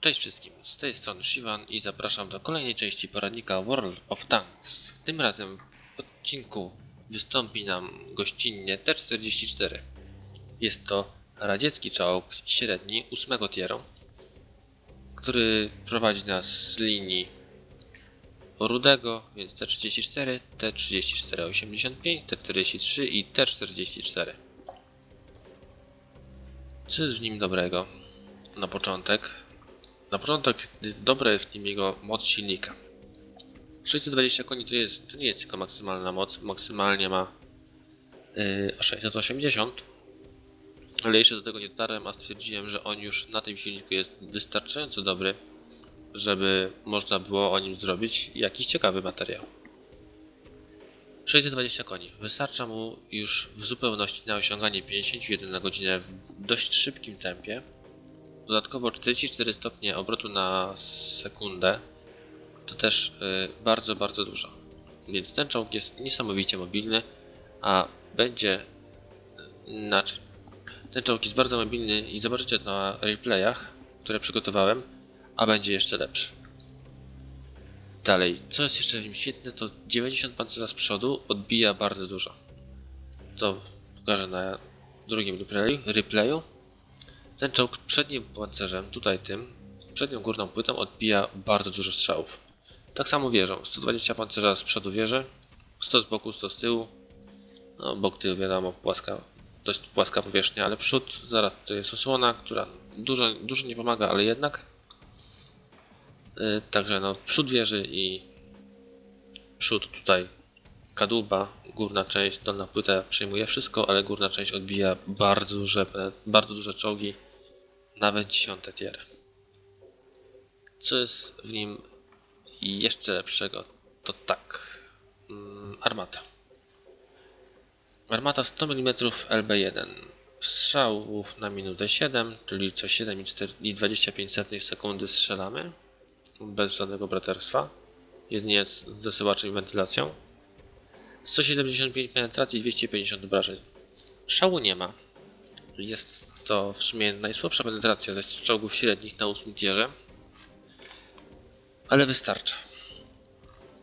Cześć wszystkim, z tej strony Shivan i zapraszam do kolejnej części poradnika World of Tanks. Tym razem w odcinku wystąpi nam gościnnie T-44. Jest to radziecki czołg średni 8 tieru, który prowadzi nas z linii Rudego, więc T-34, T-34-85, T-43 i T-44. Co jest w nim dobrego? Na początek na początek dobra jest w nim jego moc silnika. 620 koni to, jest, to nie jest tylko maksymalna moc, maksymalnie ma yy, 680, ale jeszcze do tego nie dotarłem, a stwierdziłem, że on już na tym silniku jest wystarczająco dobry, żeby można było o nim zrobić jakiś ciekawy materiał. 620 koni. Wystarcza mu już w zupełności na osiąganie 51 na godzinę w dość szybkim tempie, Dodatkowo 44 stopnie obrotu na sekundę to też y, bardzo, bardzo dużo. Więc ten czołg jest niesamowicie mobilny, a będzie inaczej. Ten czołg jest bardzo mobilny i zobaczycie to na replayach, które przygotowałem, a będzie jeszcze lepszy. Dalej, co jest jeszcze w nim świetne, to 90 pancerza z przodu odbija bardzo dużo. To pokażę na drugim replayu. replayu. Ten czołg przednim pancerzem, tutaj tym, przednią górną płytą odbija bardzo dużo strzałów. Tak samo wieżą. 120 pancerza z przodu wieży, 100 z boku, 100 z tyłu. No, bok tył wiadomo, płaska, dość płaska powierzchnia, ale przód, zaraz to jest osłona, która dużo, dużo nie pomaga, ale jednak. Yy, także no, przód wieży i przód tutaj kadłuba, górna część, dolna płyta przejmuje wszystko, ale górna część odbija bardzo duże, bardzo duże czołgi nawet dziesiąte tier. Co jest w nim jeszcze lepszego? To tak. Mm, armata. Armata 100 mm LB1. Strzałów na minutę 7, czyli co 7,25 sekundy strzelamy. Bez żadnego braterstwa. Jedynie z zasyłaczem i wentylacją. 175 penetracji, 250 obrażeń. Szału nie ma. Jest to w sumie najsłabsza penetracja ze czołgów średnich na 8 tierze. Ale wystarcza.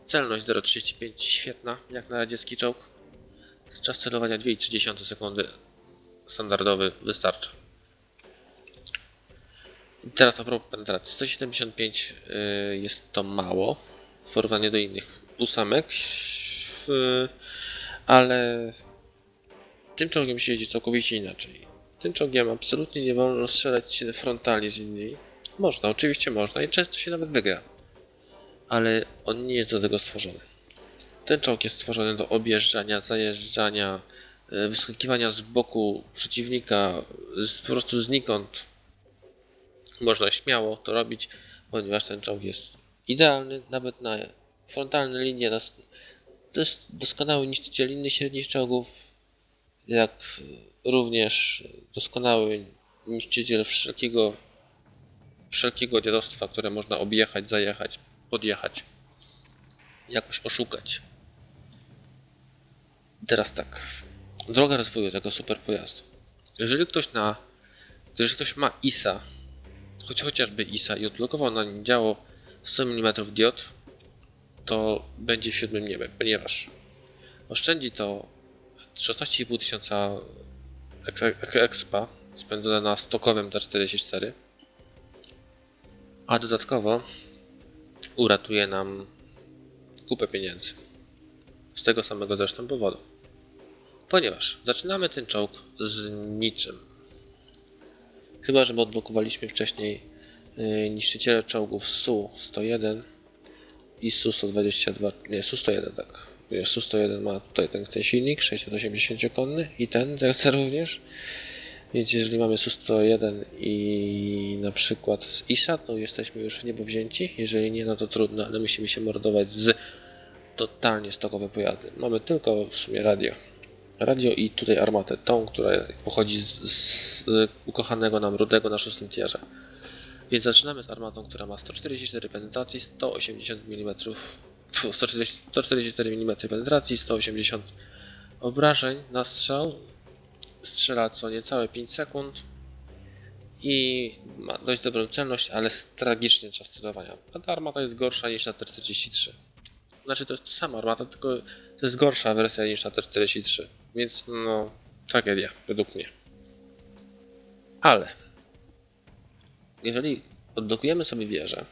Celność 0,35 świetna, jak na radziecki czołg. Czas celowania 2,3 sekundy standardowy wystarcza. I teraz a propos penetracji. 175 yy, jest to mało w porównaniu do innych ósemek, yy, ale tym czołgiem się jedzie całkowicie inaczej. Tym czołgiem absolutnie nie wolno strzelać się frontalnie z innymi. Można, oczywiście można i często się nawet wygra. Ale on nie jest do tego stworzony. Ten czołg jest stworzony do objeżdżania, zajeżdżania, e, wyskakiwania z boku przeciwnika, z, po prostu znikąd. Można śmiało to robić, ponieważ ten czołg jest idealny nawet na frontalne linie. To jest doskonały niszczyciel innych średnich czołgów, jak również doskonały niszczyciel wszelkiego, wszelkiego dziadostwa, które można objechać, zajechać, podjechać, jakoś oszukać. Teraz tak, droga rozwoju tego super pojazdu. Jeżeli ktoś na, jeżeli ktoś ma ISA, choć chociażby ISA i odblokował na nim działo 100 mm diod, to będzie siódmym niebie, ponieważ oszczędzi to 16,5 tysiąca expa spędzone na stokowym T44 a dodatkowo uratuje nam kupę pieniędzy. Z tego samego zresztą powodu. Ponieważ zaczynamy ten czołg z niczym. Chyba, że odblokowaliśmy wcześniej yy, niszczyciele czołgów SU-101 i SU-122, nie, SU-101 tak Su-101 ma tutaj ten, ten silnik 680-konny i ten teraz również. Więc jeżeli mamy Su-101 i na przykład z ISA, to jesteśmy już niebo wzięci. Jeżeli nie, no to trudno, ale musimy się mordować z totalnie stokowe pojazdy. Mamy tylko w sumie radio. Radio i tutaj armatę, tą, która pochodzi z, z ukochanego nam rudego na szóstym tierze. Więc zaczynamy z armatą, która ma 144 penetracji, 180 mm 140, 144 mm penetracji, 180 obrażeń na strzał. Strzela co niecałe 5 sekund i ma dość dobrą celność, ale tragicznie czas celowania. Ta armata jest gorsza niż na T-43. Znaczy to jest ta sama armata, tylko to jest gorsza wersja niż na T-43. Więc no, tragedia, według mnie. Ale jeżeli odblokujemy sobie wieżę,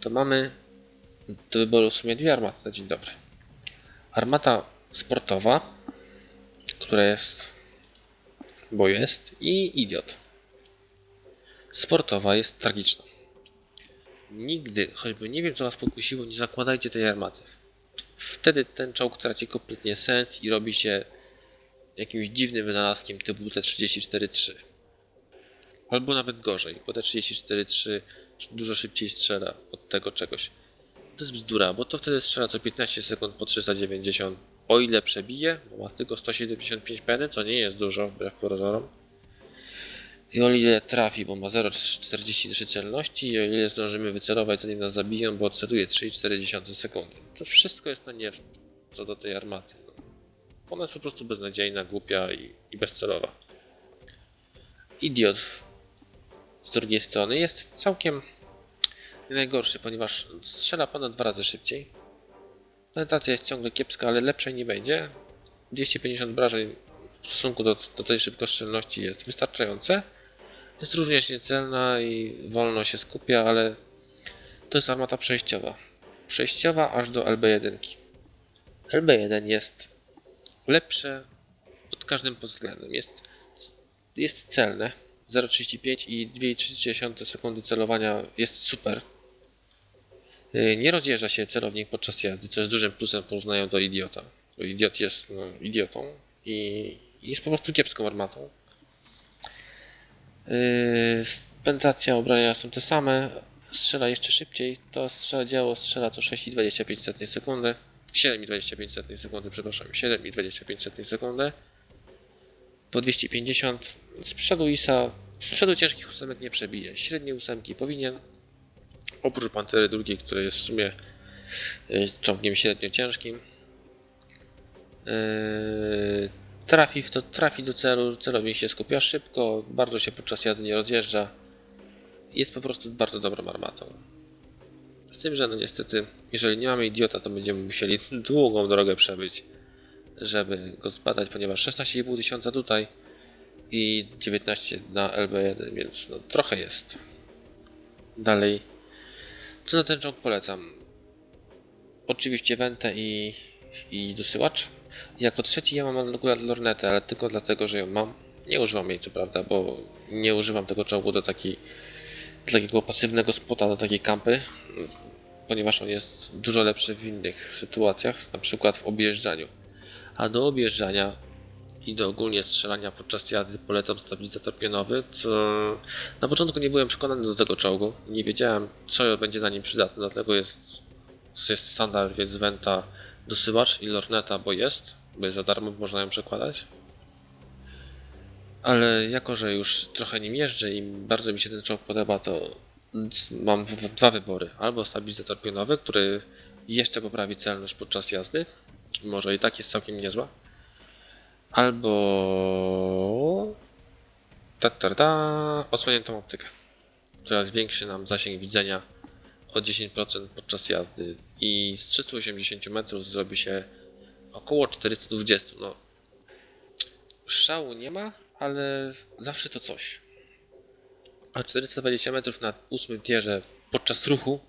to mamy do wyboru w sumie dwie armaty na dzień dobry. Armata sportowa, która jest, bo jest, i idiot. Sportowa jest tragiczna. Nigdy, choćby nie wiem co was pokusiło, nie zakładajcie tej armaty. Wtedy ten czołg traci kompletnie sens i robi się jakimś dziwnym wynalazkiem typu T-34-3. Albo nawet gorzej, bo T-34-3 dużo szybciej strzela od tego czegoś. To jest bzdura, bo to wtedy strzela co 15 sekund po 390. O ile przebije, bo ma tylko 175 peny, co nie jest dużo wbrew pozorom. I o ile trafi, bo ma 0,43 celności i o ile zdążymy wycelować, zanim nas zabiją, bo odceluje 3,4 sekundy. To wszystko jest na nie co do tej armaty. Ona jest po prostu beznadziejna, głupia i, i bezcelowa. Idiot z drugiej strony jest całkiem nie najgorszy, ponieważ strzela ponad dwa razy szybciej. Penetracja jest ciągle kiepska, ale lepszej nie będzie. 250 obrażeń w stosunku do, do tej szybkostrzelności jest wystarczające. Jest również niecelna i wolno się skupia, ale to jest armata przejściowa. Przejściowa aż do LB1. LB1 jest lepsze pod każdym względem. Jest, jest celne. 0,35 i 2,3 sekundy celowania jest super. Yy, Nie rozjeżdża się celownik podczas jazdy, co jest dużym plusem w do idiota. Bo idiot jest no, idiotą i jest po prostu kiepską armatą. Yy, penetracja obrania są te same. Strzela jeszcze szybciej. To strzela działo strzela co 6,25 sekundy. 7,25 sekundy, przepraszam. 7,25 sekundy. Po 250 z przodu ISA. Z przodu ciężkich ósemek nie przebije. Średnie ósemki powinien. Oprócz Pantery drugiej, która jest w sumie yy, czołgiem średnio ciężkim. Yy, trafi w to, trafi do celu, celownik się skupia szybko, bardzo się podczas jazdy nie rozjeżdża. Jest po prostu bardzo dobrą armatą. Z tym, że no niestety, jeżeli nie mamy idiota, to będziemy musieli długą drogę przebyć, żeby go zbadać, ponieważ 16,5 tysiąca tutaj i 19 na LB1, więc no trochę jest. Dalej, co na ten czołg polecam? Oczywiście Wentę i, i dosyłacz. Jako trzeci ja mam akurat lornetę, ale tylko dlatego, że ją mam. Nie używam jej co prawda, bo nie używam tego czołgu do, takiej, do takiego pasywnego spota, do takiej kampy, ponieważ on jest dużo lepszy w innych sytuacjach, na przykład w objeżdżaniu. A do objeżdżania i do ogólnie strzelania podczas jazdy polecam stabilizator pionowy, co na początku nie byłem przekonany do tego czołgu. Nie wiedziałem, co będzie na nim przydatne, dlatego jest, jest standard, więc Venta dosyłacz i lorneta, bo jest, bo jest za darmo, można ją przekładać. Ale jako, że już trochę nim jeżdżę i bardzo mi się ten czołg podoba, to mam dwa wybory. Albo stabilizator pionowy, który jeszcze poprawi celność podczas jazdy, może i tak jest całkiem niezła. Albo ta, ta, ta, odsłoniętą optykę, która zwiększy nam zasięg widzenia o 10% podczas jazdy i z 380 metrów zrobi się około 420. No, szału nie ma, ale zawsze to coś. A 420 metrów na ósmym tierze podczas ruchu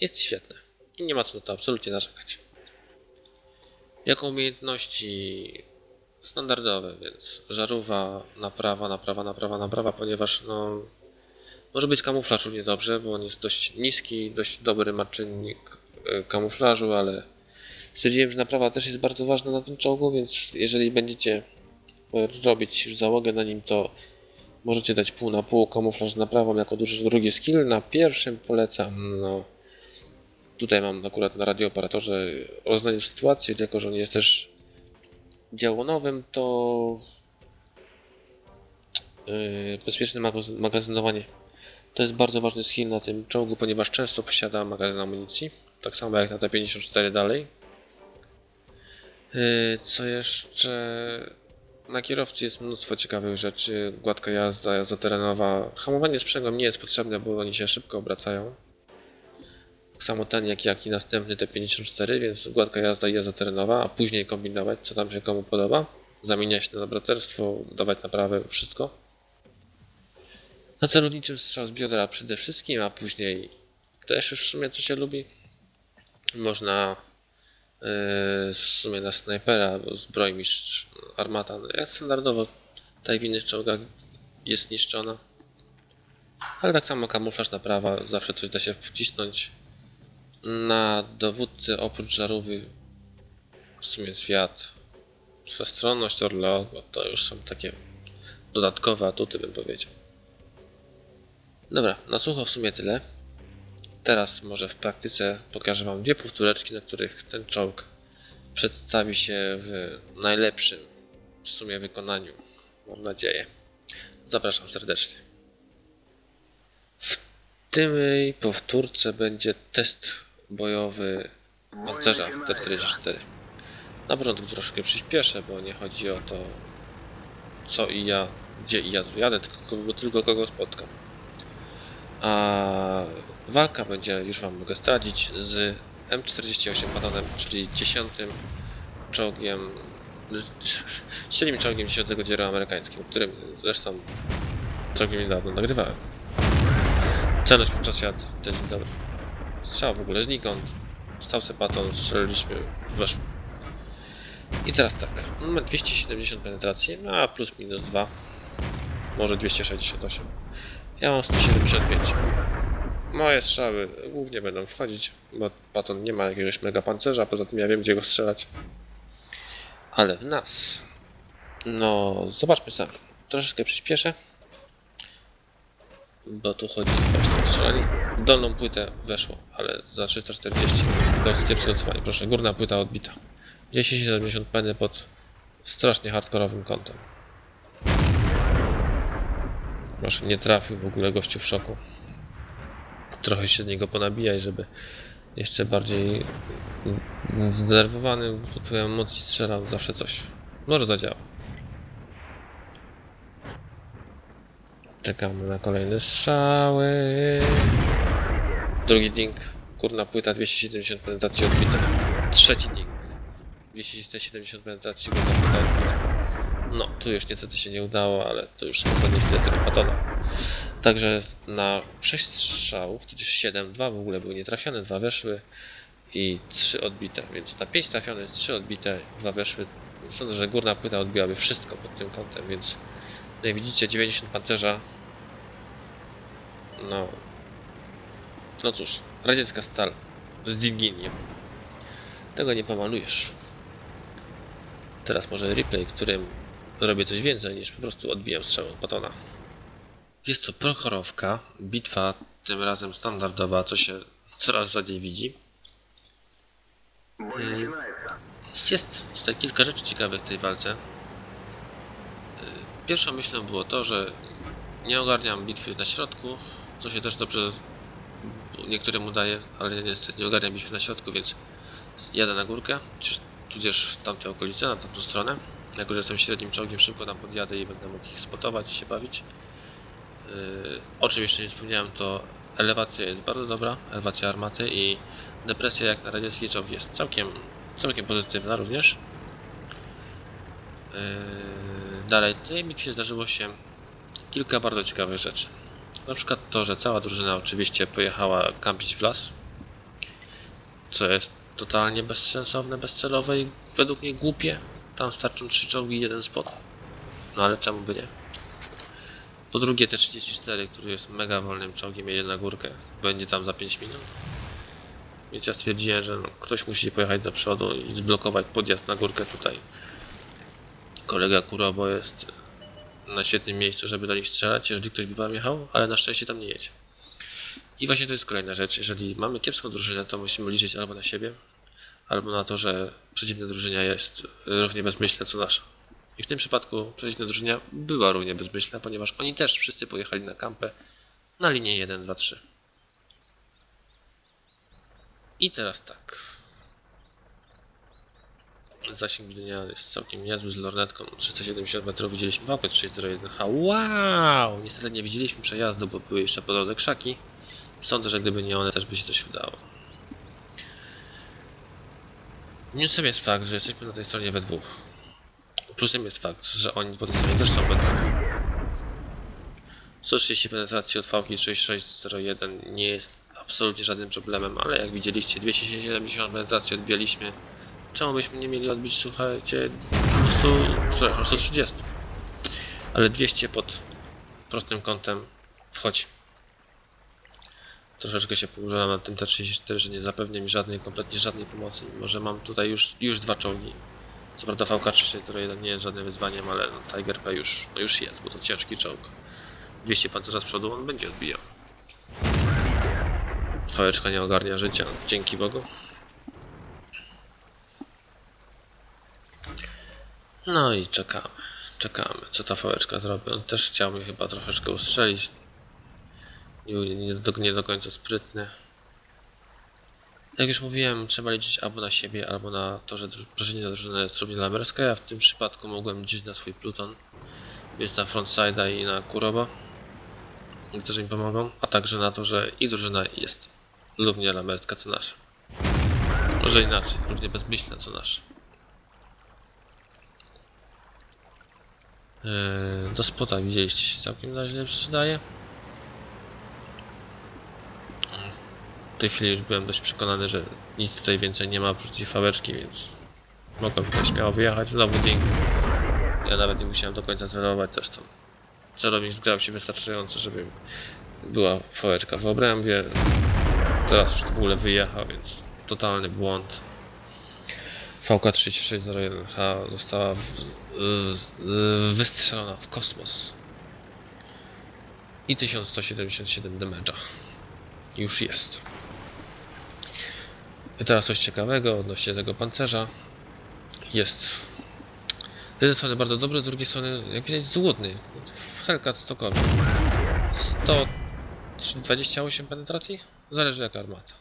jest świetne. I nie ma co na to absolutnie narzekać. Jako umiejętności standardowe, więc żarówa, naprawa, naprawa, naprawa, naprawa, ponieważ no, może być kamuflaż równie dobrze, bo on jest dość niski, dość dobry ma czynnik e, kamuflażu, ale stwierdziłem, że naprawa też jest bardzo ważna na tym czołgu, więc jeżeli będziecie robić już załogę na nim, to możecie dać pół na pół kamuflaż z naprawą jako duży drugi skill. Na pierwszym polecam, no tutaj mam akurat na radiooperatorze roznanie sytuacji, jako że on jest też działonowym, to yy, bezpieczne magazyn- magazynowanie to jest bardzo ważny skill na tym czołgu, ponieważ często posiada magazyn amunicji. Tak samo jak na T54 dalej. Yy, Co jeszcze? Na kierowcy jest mnóstwo ciekawych rzeczy, gładka jazda, jazda terenowa. Hamowanie sprzęgłem nie jest potrzebne, bo oni się szybko obracają. Tak samo ten, jak, jak i następny T54, więc gładka jazda i jazda terenowa, a później kombinować, co tam się komu podoba. Zamieniać na braterstwo, dawać naprawę, wszystko. Na celowniczym strzał z biodra przede wszystkim, a później też w sumie co się lubi. Można yy, w sumie na snajpera, bo zbrojmistrz armata no, jak standardowo tutaj w innych czołgach jest niszczona. Ale tak samo kamuflaż naprawa, zawsze coś da się wcisnąć. Na dowódcy oprócz żarówy w sumie Fiat, przestronność, Orleo, bo to już są takie dodatkowe atuty bym powiedział. Dobra, na sucho w sumie tyle. Teraz może w praktyce pokażę Wam dwie powtóreczki, na których ten czołg przedstawi się w najlepszym w sumie wykonaniu. Mam nadzieję. Zapraszam serdecznie. W tej powtórce będzie test bojowy pancerza w T-44. Na początku troszkę przyspieszę, bo nie chodzi o to co i ja, gdzie i ja jadę, tylko kogo, tylko kogo spotkam. A walka będzie, już Wam mogę zdradzić, z M48 Patonem, czyli 10 czołgiem, średnim czołgiem 10 dzieru amerykańskim, którym zresztą całkiem niedawno nagrywałem. Celność podczas też dzień dobry. Strzał w ogóle znikąd. Stał se Paton, strzeliliśmy, weszło. I teraz tak, mamy 270 penetracji, no a plus minus 2, może 268. Ja mam 175. Moje strzały głównie będą wchodzić, bo Paton nie ma jakiegoś mega pancerza, poza tym ja wiem gdzie go strzelać. Ale w nas. No, zobaczmy sami. Troszeczkę przyspieszę. Bo tu chodzi właśnie o strzelanie. Dolną płytę weszło, ale za 340 to jest kiepskie odsuwanie. Proszę, górna płyta odbita. 1070 peny pod strasznie hardkorowym kątem. Proszę, nie trafił w ogóle gościu w szoku. Trochę się z niego ponabijaj, żeby jeszcze bardziej zdenerwowany pod wpływem emocji strzelał zawsze coś. Może zadziała. Czekamy na kolejne strzały. Drugi ding. Kurna płyta 270 penetracji odbita. Trzeci ding. 270 penetracji górna płyta odbita. No, tu już niestety się nie udało, ale to już spokojnie chwilę tego patona. Także na 6 strzałów, tudzież 7, 2 w ogóle były nietrafione, 2 weszły i 3 odbite, więc na 5 trafionych, 3 odbite, 2 weszły. Sądzę, że górna płyta odbiłaby wszystko pod tym kątem, więc jak widzicie 90 pancerza no no cóż, radziecka stal z dinginiem. Tego nie pomalujesz. Teraz może replay, w którym robię coś więcej niż po prostu odbijam strzał od batona. Jest to prochorowka, bitwa tym razem standardowa, co się coraz rzadziej widzi. Jest tutaj kilka rzeczy ciekawych w tej walce. Pierwszą myślą było to, że nie ogarniam bitwy na środku, co się też dobrze niektórym udaje, ale niestety nie ogarniam bitwy na środku, więc jadę na górkę, czy tudzież w tamte okolice, na tamtą stronę. Jako, że jestem średnim czołgiem, szybko tam podjadę i będę mógł ich spotować się bawić. Yy, o czym jeszcze nie wspomniałem, to elewacja jest bardzo dobra, elewacja armaty i depresja jak na radziecki czołg jest całkiem, całkiem pozytywna również. Yy, dalej, w tej bitwie zdarzyło się kilka bardzo ciekawych rzeczy. Na przykład to, że cała drużyna oczywiście pojechała kampić w las, co jest totalnie bezsensowne, bezcelowe i według mnie głupie. Tam starczą trzy czołgi i jeden spot. No ale czemu by nie? Po drugie T-34, który jest mega wolnym czołgiem, jedzie na górkę. Będzie tam za 5 minut. Więc ja stwierdziłem, że no, ktoś musi pojechać do przodu i zblokować podjazd na górkę tutaj. Kolega Kurobo jest na świetnym miejscu, żeby do nich strzelać, jeżeli ktoś by wam jechał, ale na szczęście tam nie jedzie. I właśnie to jest kolejna rzecz. Jeżeli mamy kiepską drużynę, to musimy liczyć albo na siebie, albo na to, że przeciwna drużyna jest równie bezmyślna co nasza. I w tym przypadku przeciwna drużyna była równie bezmyślna, ponieważ oni też wszyscy pojechali na kampę na linię 1, 2, 3. I teraz tak. Zasięg widzenia jest całkiem niezły z lornetką 370 metrów. Widzieliśmy wałkę 301H. Wow! Niestety nie widzieliśmy przejazdu, bo były jeszcze po drodze krzaki. Sądzę, że gdyby nie one, też by się coś udało. Minusem jest fakt, że jesteśmy na tej stronie we dwóch. Plusem jest fakt, że oni po tej stronie też są we dwóch. 130 penetracji od fałki 6601 nie jest absolutnie żadnym problemem, ale jak widzieliście 270 penetracji odbijaliśmy. Czemu byśmy nie mieli odbić, słuchajcie, 200, przepraszam, 130. Ale 200 pod prostym kątem wchodzi. Troszeczkę się położyłem nad tym T34, że nie zapewnia mi żadnej, kompletnie żadnej pomocy, mimo że mam tutaj już, już dwa czołgi. Co prawda VK-34 nie jest żadnym wyzwaniem, ale no, Tiger P już, no już jest, bo to ciężki czołg. 200 pancerza z przodu on będzie odbijał. Fałeczka nie ogarnia życia, dzięki Bogu. No i czekamy, czekamy, co ta fałeczka zrobi. On też chciał mnie chyba troszeczkę ustrzelić. Nie, nie, do, nie do końca sprytny. Jak już mówiłem, trzeba liczyć albo na siebie, albo na to, że druż- przeciwna drużyna jest równie lamerska. Ja w tym przypadku mogłem liczyć na swój pluton, więc na frontside'a i na Kuroba, którzy mi pomogą, a także na to, że ich drużyna jest równie lamerska co nasza. Może inaczej, równie bezmyślna co nasza. Do spota widzieliście się całkiem źle przydaje. W tej chwili już byłem dość przekonany, że nic tutaj więcej nie ma oprócz tej fabeczki, więc mogłem tutaj śmiało wyjechać. Znowu ding. Ja nawet nie musiałem do końca celować, zresztą celownik zgrał się wystarczająco, żeby była fałeczka w obrębie. Teraz już w ogóle wyjechał, więc totalny błąd. VK3601H została wystrzelona w kosmos. I 1177 damage'a. Już jest. I teraz coś ciekawego odnośnie tego pancerza. Jest z jednej strony bardzo dobry, z drugiej strony, jak widać, złudny. Hellcat stokowy. 128 penetracji? Zależy jaka armata.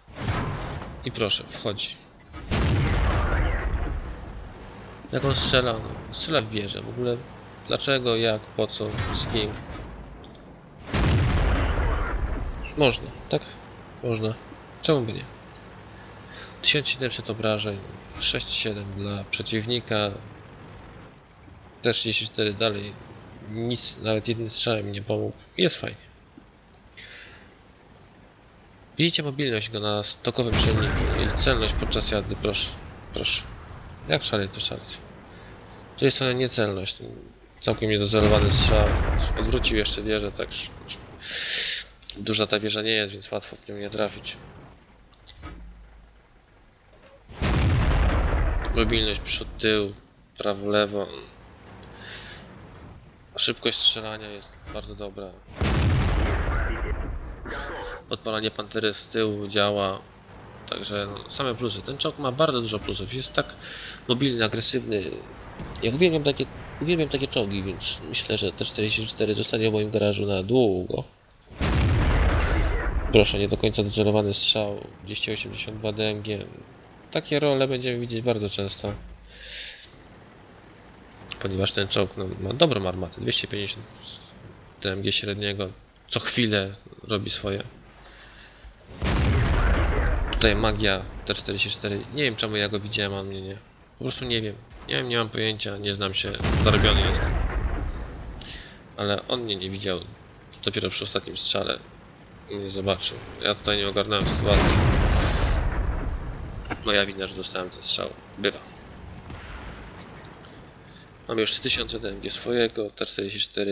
I proszę, wchodzi. Jak on strzela? Strzela w wieżę. W ogóle dlaczego, jak, po co, z kim? Można, tak? Można. Czemu by nie? 1700 obrażeń, 6-7 dla przeciwnika. T34 dalej nic, nawet jednym strzałem nie pomógł. Jest fajnie. Widzicie mobilność go na stokowym silniku i celność podczas jazdy, proszę. Proszę. Jak szaleć, to szaleć. Z tej strony niecelność. Całkiem niedocelowany strzał. Odwrócił jeszcze wieżę, tak. Duża ta wieża nie jest, więc łatwo w nią nie trafić. Mobilność przód, tył, prawo, lewo. Szybkość strzelania jest bardzo dobra. Odpalanie pantery z tyłu działa. Także no, same plusy. Ten czołg ma bardzo dużo plusów. Jest tak mobilny, agresywny. Ja uwielbiam takie, uwielbiam takie czołgi, więc myślę, że T44 zostanie w moim garażu na długo. Proszę, nie do końca docelowany strzał. 282 DMG. Takie role będziemy widzieć bardzo często. Ponieważ ten czołg no, ma dobrą armatę. 250 DMG średniego. Co chwilę robi swoje. Tutaj magia T44. Nie wiem czemu ja go widziałem, a mnie nie. Po prostu nie wiem. Nie wiem, nie mam pojęcia, nie znam się. Zarobiony jestem. Ale on mnie nie widział. Dopiero przy ostatnim strzale nie zobaczył. Ja tutaj nie ogarnąłem sytuacji. Moja wina, że dostałem ten strzał. Bywa. Mam już 3000 DMG swojego, T44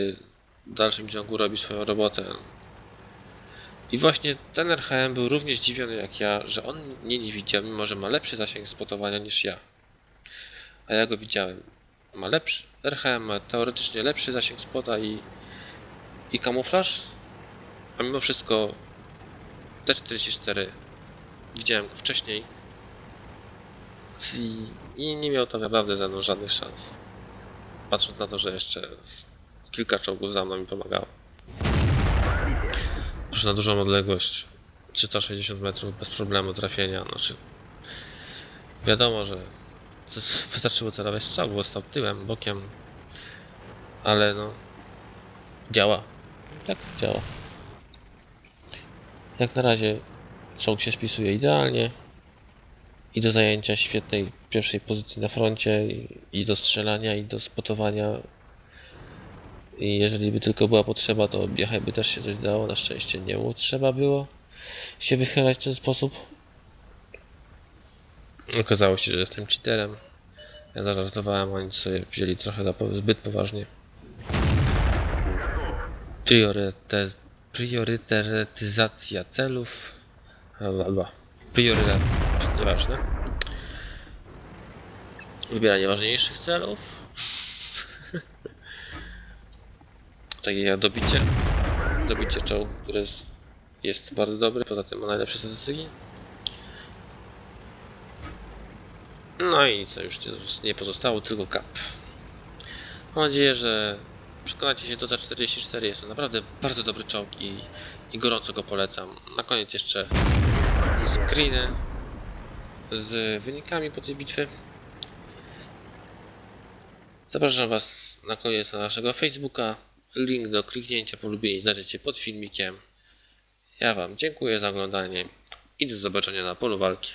w dalszym ciągu robi swoją robotę. I właśnie ten RHM był równie zdziwiony jak ja, że on mnie nie widział, mimo że ma lepszy zasięg spotowania niż ja. A ja go widziałem. Ma lepszy. RHM ma teoretycznie lepszy zasięg spota i, i kamuflaż, a mimo wszystko T44 widziałem go wcześniej i, i nie miał to naprawdę ze mną żadnych szans. Patrząc na to, że jeszcze kilka czołgów za mną mi pomagało. Już na dużą odległość 360 metrów bez problemu trafienia. Znaczy, wiadomo, że co wystarczyło celować strzał, bo stał tyłem, bokiem. Ale no... Działa. Tak, działa. Jak na razie czołg się spisuje idealnie. I do zajęcia świetnej pierwszej pozycji na froncie, i, do strzelania, i do spotowania. I jeżeli by tylko była potrzeba, to Biechaj by też się coś dało. Na szczęście nie było. Trzeba było się wychylać w ten sposób. Okazało się, że jestem cheaterem. Ja zażartowałem, oni sobie wzięli trochę zbyt poważnie. Priorytet, priorytetyzacja celów. Albo priorytet, nieważne. Wybieranie ważniejszych celów. Takie jak dobicie. Dobicie czołgu, które jest, jest bardzo dobre, poza tym ma najlepsze statystyki. No i co już nie- pozostało, tylko kap. Mam nadzieję, że przekonacie się do ta 44 jest to naprawdę bardzo dobry czołg i, i gorąco go polecam. Na koniec jeszcze screeny z wynikami po tej bitwy. Zapraszam Was na koniec na naszego Facebooka. Link do kliknięcia, polubienia znajdziecie pod filmikiem. Ja Wam dziękuję za oglądanie i do zobaczenia na polu walki.